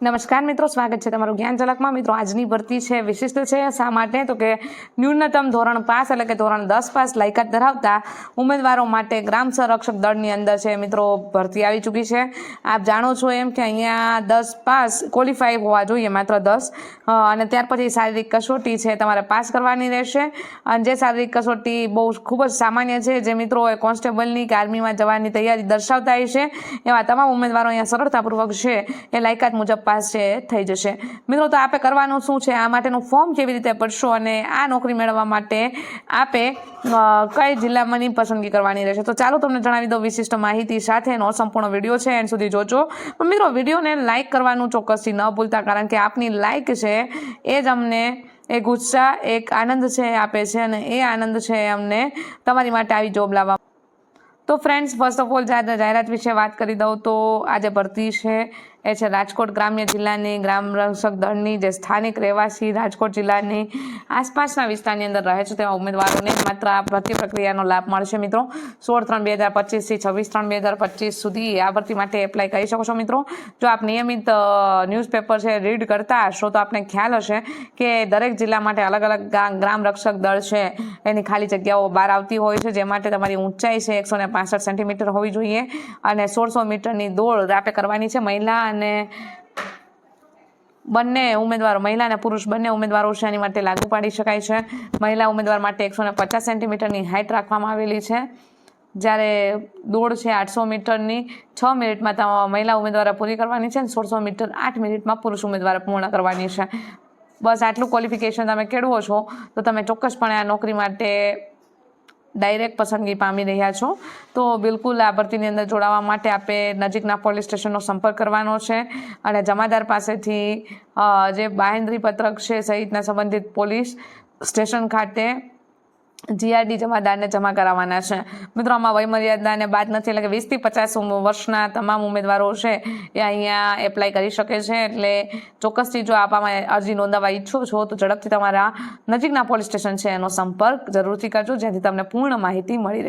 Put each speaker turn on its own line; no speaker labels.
નમસ્કાર મિત્રો, સ્વાગત છે તમારું જ્ઞાન ઝલકમાં. મિત્રો, આજની ભરતી છે, વિશિષ્ટ છે, શા માટે? તો કે ન્યૂનતમ ધોરણ પાસ એટલે કે ધોરણ દસ પાસ લાયકાત ધરાવતા ઉમેદવારો માટે ગ્રામ સંરક્ષક દળની અંદર છે, મિત્રો, ભરતી આવી ચૂકી છે. આપ જાણો છો એમ કે અહીંયા દસ પાસ ક્વોલિફાય હોવા જોઈએ, માત્ર દસ. અને ત્યાર પછી શારીરિક કસોટી છે, તમારે પાસ કરવાની રહેશે. અને જે શારીરિક કસોટી બહુ ખૂબ જ સામાન્ય છે, જે મિત્રો કોન્સ્ટેબલની કે આર્મીમાં જવાની તૈયારી દર્શાવતા હોય છે, એવા તમામ ઉમેદવારો અહીંયા સરળતાપૂર્વક છે, એ લાયકાત મુજબ પાસ છે થઈ જશે. મિત્રો, તો આપે કરવાનું શું છે? આ માટેનું ફોર્મ કેવી રીતે ભરશો અને આ નોકરી મેળવવા માટે આપે કઈ જિલ્લામાંની પસંદગી કરવાની રહેશે? તો ચાલો તમને જણાવી દઉં વિશિષ્ટ માહિતી સાથે એનો સંપૂર્ણ વીડિયો છે, એન્ડ સુધી જોજો. પણ મિત્રો, વિડીયોને લાઇક કરવાનું ચોક્કસથી ન ભૂલતા, કારણ કે આપની લાઇક છે એ જ અમને એક ઉત્સાહ એક આનંદ છે આપે છે અને એ આનંદ છે અમને તમારી માટે આવી જોબ લાવવા તો ફ્રેન્ડ્સ ફર્સ્ટ ઓફ ઓલ જાહેરાત વિશે વાત કરી દઉં, તો આજે ભરતી છે એ છે રાજકોટ ગ્રામ્ય જિલ્લાની ગ્રામ રક્ષક દળની જે સ્થાનિક રહેવાસી રાજકોટ જિલ્લાની આસપાસના વિસ્તારની અંદર રહે છે તેવા ઉમેદવારોને માત્ર આ ભરતી પ્રક્રિયાનો લાભ મળશે મિત્રો. સોળ ત્રણ બે હજાર પચીસથી છવ્વીસ ત્રણ બે હજાર પચીસ સુધી આ ભરતી માટે એપ્લાય કરી શકો છો મિત્રો. જો આપ નિયમિત ન્યૂઝપેપર છે રીડ કરતા હશો તો આપને ખ્યાલ હશે કે દરેક જિલ્લા માટે અલગ અલગ ગ્રામ રક્ષક દળ છે. એની ખાલી જગ્યાઓ બહાર આવતી હોય છે, જે માટે તમારી ઊંચાઈ છે એકસો સેન્ટીમીટર હોવી જોઈએ. અને સોળસો મીટરની દોડ આપે કરવાની છે. મહિલા અને બંને ઉમેદવારો, મહિલા અને પુરુષ, બંને ઉમેદવારો છે એની માટે લાગુ પાડી શકાય છે. મહિલા ઉમેદવાર માટે એકસો ને પચાસ સેન્ટીમીટરની હાઇટ રાખવામાં આવેલી છે. જ્યારે દોડ છે આઠસો મીટરની, છ મિનિટમાં મહિલા ઉમેદવારે પૂરી કરવાની છે અને સોળસો મીટર આઠ મિનિટમાં પુરુષ ઉમેદવારે પૂર્ણ કરવાની છે. બસ આટલું ક્વોલિફિકેશન તમે કેળવો છો, તો તમે ચોક્કસપણે આ નોકરી માટે ડાયરેક્ટ પસંદગી પામી રહ્યા છો. તો બિલકુલ આ ભરતીની અંદર જોડાવા માટે આપે નજીકના પોલીસ સ્ટેશનનો સંપર્ક કરવાનો છે અને જમાદાર પાસેથી જે બાહેન્દ્રી પત્રક છે સહિતના સંબંધિત પોલીસ સ્ટેશન ખાતે જીઆરડી જમાદારને જમા કરાવવાના છે. મિત્રો, આમાં વયમર્યાદાને બાદ નથી, એટલે કે વીસથી પચાસ વર્ષના તમામ ઉમેદવારો છે એ અહીંયા એપ્લાય કરી શકે છે. એટલે ચોક્કસથી જો આપ આમાં અરજી નોંધાવવા ઈચ્છો છો, તો ઝડપથી તમારા નજીકના પોલીસ સ્ટેશન છે એનો સંપર્ક જરૂરથી કરજો, જેથી તમને પૂર્ણ માહિતી મળી રહે.